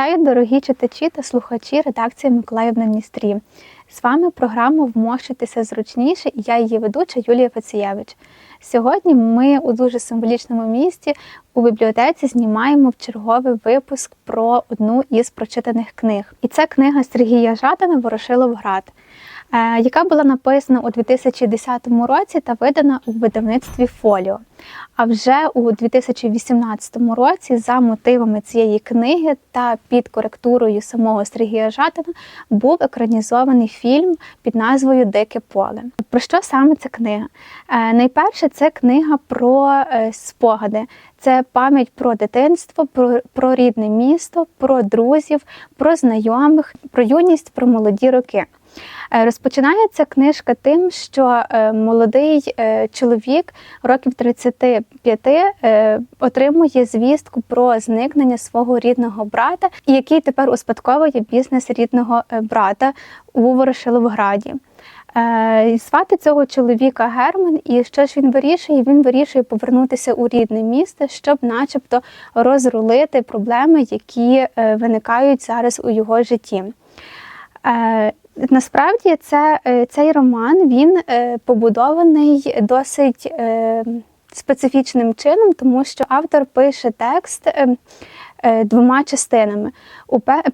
Вітаю, дорогі читачі та слухачі редакції Миколаївна Дністрі. З вами програма Вмощитися зручніше і я її ведуча Юлія Пацієвич. Сьогодні ми у дуже символічному місці у бібліотеці знімаємо в черговий випуск про одну із прочитаних книг. І це книга Сергія Жадана Ворошиловград, е, яка була написана у 2010 році та видана у видавництві Фоліо. А вже у 2018 році, за мотивами цієї книги та під коректурою самого Сергія Жадана, був екранізований фільм під назвою Дике поле. Про що саме ця книга? Е, Найперше, це книга про е, спогади. Це пам'ять про дитинство, про, про рідне місто, про друзів, про знайомих, про юність, про молоді роки. Е, Розпочинається книжка тим, що е, молодий е, чоловік років 35 е, отримує звістку про зникнення свого рідного брата, який тепер успадковує бізнес рідного брата у Ворошиловграді. І Звати цього чоловіка Герман, і що ж він вирішує? Він вирішує повернутися у рідне місто, щоб, начебто, розрулити проблеми, які виникають зараз у його житті. Е, Насправді це, е, цей роман він е, побудований досить специфічним чином, тому що автор пише текст двома частинами.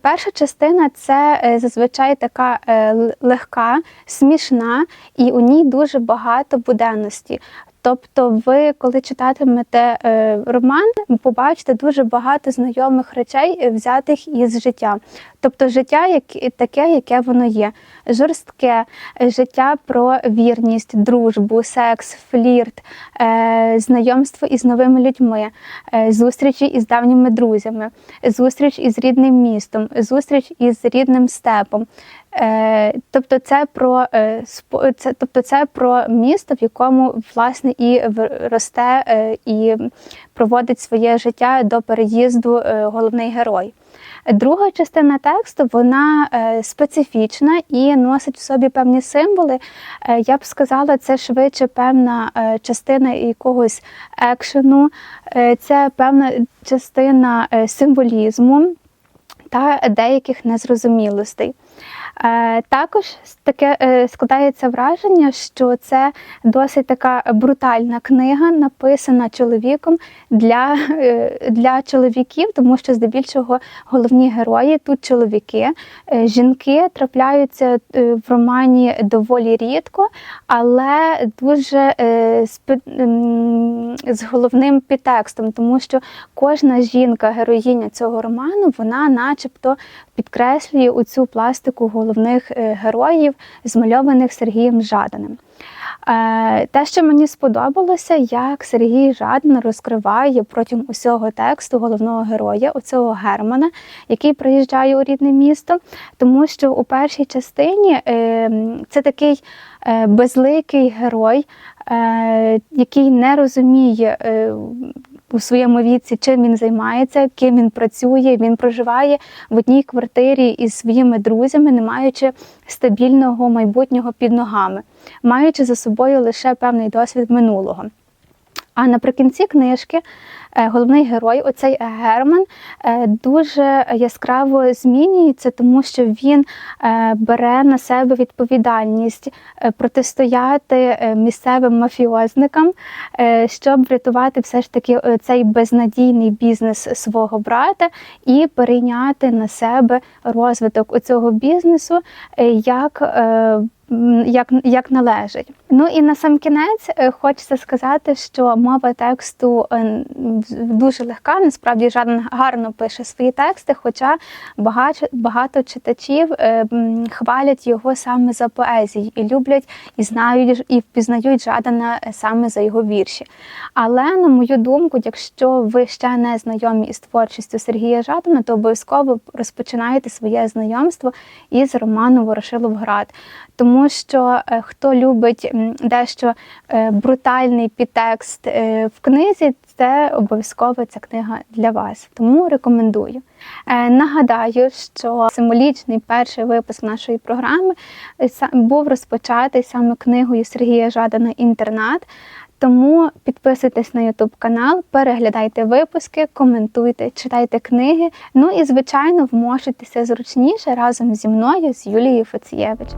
Перша частина це зазвичай така легка, смішна, і у ній дуже багато буденності. Тобто, ви, коли читатимете е, роман, побачите дуже багато знайомих речей, е, взятих із життя. Тобто, життя як, таке, яке воно є. Жорстке е, життя про вірність, дружбу, секс, флірт, знайомство із новими людьми, зустрічі із давніми друзями, зустріч із рідним містом, зустріч із рідним степом. Е, Тобто це про е, це, тобто це про місто, в якому власне і росте е, і проводить своє життя до переїзду головний герой. Друга частина тексту вона специфічна і носить в собі певні символи. Я б сказала, це швидше певна частина якогось екшену, це певна частина символізму та деяких незрозумілостей. Е, Також таке е, складається враження, що це досить така брутальна книга, написана чоловіком для, е, для чоловіків, тому що здебільшого головні герої тут чоловіки. Жінки трапляються в романі доволі рідко, але дуже з головним підтекстом, тому що кожна жінка, героїня цього роману, вона начебто підкреслює оцю пластику головних е, героїв, змальованих Сергієм Жаданим. Е, Те, що мені сподобалося, як Сергій Жадан розкриває протягом усього тексту головного героя, оцього Германа, який приїжджає у рідне місто, тому що у першій частині е, це такий безликий герой, який не розуміє у своєму віці, чим він займається, ким він працює. Він проживає в одній квартирі із своїми друзями, не маючи стабільного майбутнього під ногами, маючи за собою лише певний досвід минулого. А наприкінці книжки е, головний герой, оцей Герман, е, дуже яскраво змінюється, тому що він е, бере на себе відповідальність е, протистояти е, місцевим мафіозникам, е, щоб врятувати все ж таки е, цей безнадійний бізнес свого брата і перейняти на себе розвиток цього бізнесу е, як. Як, як належить. Ну і на сам кінець е, хочеться сказати, що мова тексту е, дуже легка. Насправді Жадан гарно пише свої тексти, хоча багато, багато читачів е, хвалять його саме за поезію і люблять і знають і впізнають Жадана саме за його вірші. Але на мою думку, якщо ви ще не знайомі із творчістю Сергія Жадана, то обов'язково розпочинаєте своє знайомство із роману Ворошиловград. Тому що е, хто любить дещо е, брутальний підтекст е, в книзі, це обов'язково ця книга для вас. Тому рекомендую. Нагадаю, що символічний перший випуск нашої програми був розпочатий саме книгою Сергія Жадана Інтернат. Тому підписуйтесь на YouTube канал, переглядайте випуски, коментуйте, читайте книги. Ну і звичайно, вмощуйтеся зручніше разом зі мною з Юлією Фецієвич.